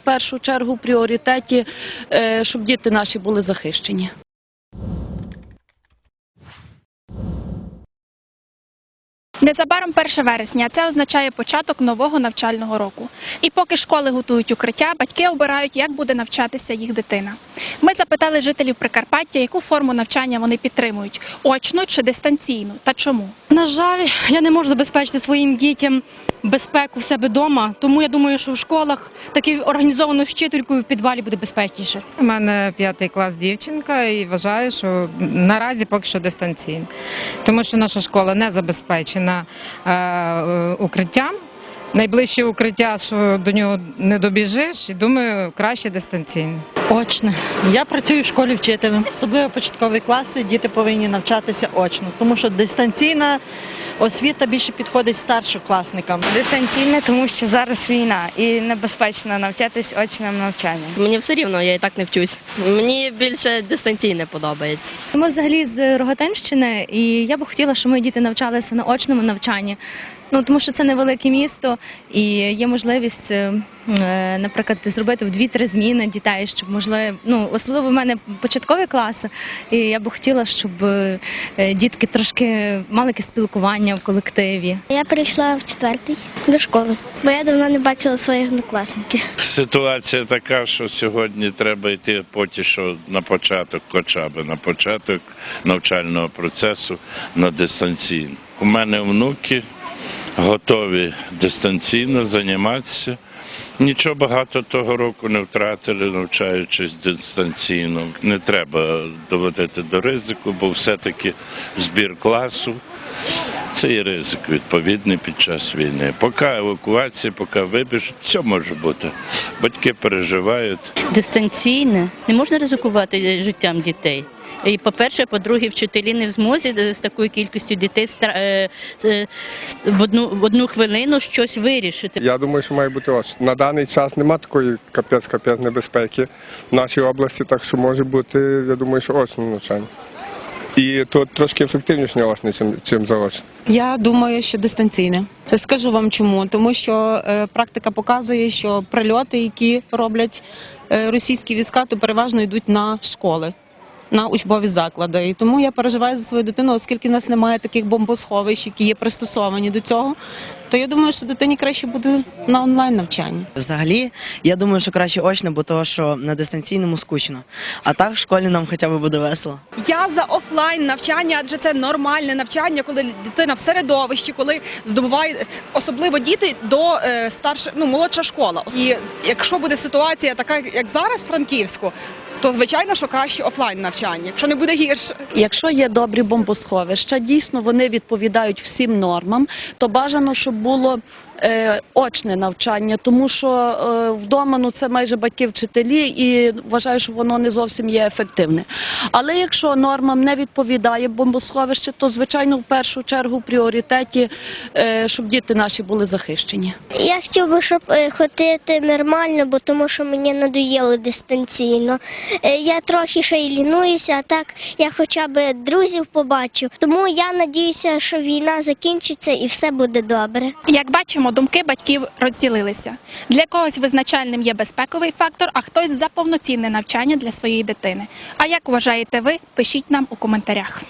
В першу чергу в пріоритеті, е, щоб діти наші були захищені. Незабаром 1 вересня. Це означає початок нового навчального року. І поки школи готують укриття, батьки обирають, як буде навчатися їх дитина. Ми запитали жителів Прикарпаття, яку форму навчання вони підтримують очну чи дистанційну, та чому. На жаль, я не можу забезпечити своїм дітям безпеку в себе вдома, тому я думаю, що в школах таки організовано вчителькою в підвалі буде безпечніше. У мене п'ятий клас дівчинка і вважаю, що наразі поки що дистанційно. Тому що наша школа не забезпечена е, е, укриттям. Найближче укриття, що до нього не добіжиш, і думаю, краще дистанційно. Очне. Я працюю в школі вчителем, особливо початкові класи. Діти повинні навчатися очно, тому що дистанційна освіта більше підходить старшокласникам. Дистанційне, тому що зараз війна і небезпечно навчатись очним навчанням. Мені все рівно, я і так не вчусь. Мені більше дистанційне подобається. Ми взагалі з Рогатинщини, і я би хотіла, щоб мої діти навчалися на очному навчанні. Ну тому що це невелике місто, і є можливість, е, е, наприклад, зробити в дві-три зміни дітей, щоб можливо, ну особливо в мене початкові класи. І я би хотіла, щоб е, дітки трошки мали якесь спілкування в колективі. Я прийшла в четвертий до школи, бо я давно не бачила своїх однокласників. Ситуація така, що сьогодні треба йти поки що на початок, хоча б на початок навчального процесу на дистанційно. У мене внуки готові дистанційно займатися. Нічого багато того року не втратили, навчаючись дистанційно. Не треба доводити до ризику, бо все-таки збір класу це і ризик відповідний під час війни. Поки евакуація, поки вибіж, все може бути. Батьки переживають. дистанційне. Не можна ризикувати життям дітей. І по-перше, по-друге, вчителі не в змозі з такою кількістю дітей в е, в одну, в одну хвилину щось вирішити. Я думаю, що має бути очно. На даний час немає такої капець-капець небезпеки в нашій області, так що може бути, я думаю, що очне навчання. І тут трошки ефективніше очне, чим, чим заочне. Я думаю, що дистанційне. Скажу вам чому, тому що е, практика показує, що прильоти, які роблять е, російські війська, то переважно йдуть на школи. На учбові заклади, і тому я переживаю за свою дитину, оскільки в нас немає таких бомбосховищ, які є пристосовані до цього. То я думаю, що дитині краще буде на онлайн навчанні. Взагалі, я думаю, що краще очно, бо того, що на дистанційному скучно. А так в школі нам хоча б буде весело. Я за офлайн навчання, адже це нормальне навчання, коли дитина в середовищі, коли здобуває особливо діти до е, старше, ну молодша школа. І якщо буде ситуація така, як зараз в Франківську, то звичайно, що краще офлайн навчання, якщо не буде гірше. Якщо є добрі бомбосховища, дійсно вони відповідають всім нормам, то бажано, щоб було очне навчання, тому що е, вдома ну, це майже батьки-вчителі, і вважаю, що воно не зовсім є ефективне. Але якщо нормам не відповідає бомбосховище, то звичайно в першу чергу в пріоритеті, е, щоб діти наші були захищені. Я хотів би, щоб е, ходити нормально, бо тому що мені надоїло дистанційно. Е, Я трохи ще й лінуюся, а так я хоча б друзів побачу. Тому я надіюся, що війна закінчиться і все буде добре. Як бачимо, думки батьків розділилися. Для когось визначальним є безпековий фактор, а хтось за повноцінне навчання для своєї дитини. А як вважаєте ви? Пишіть нам у коментарях.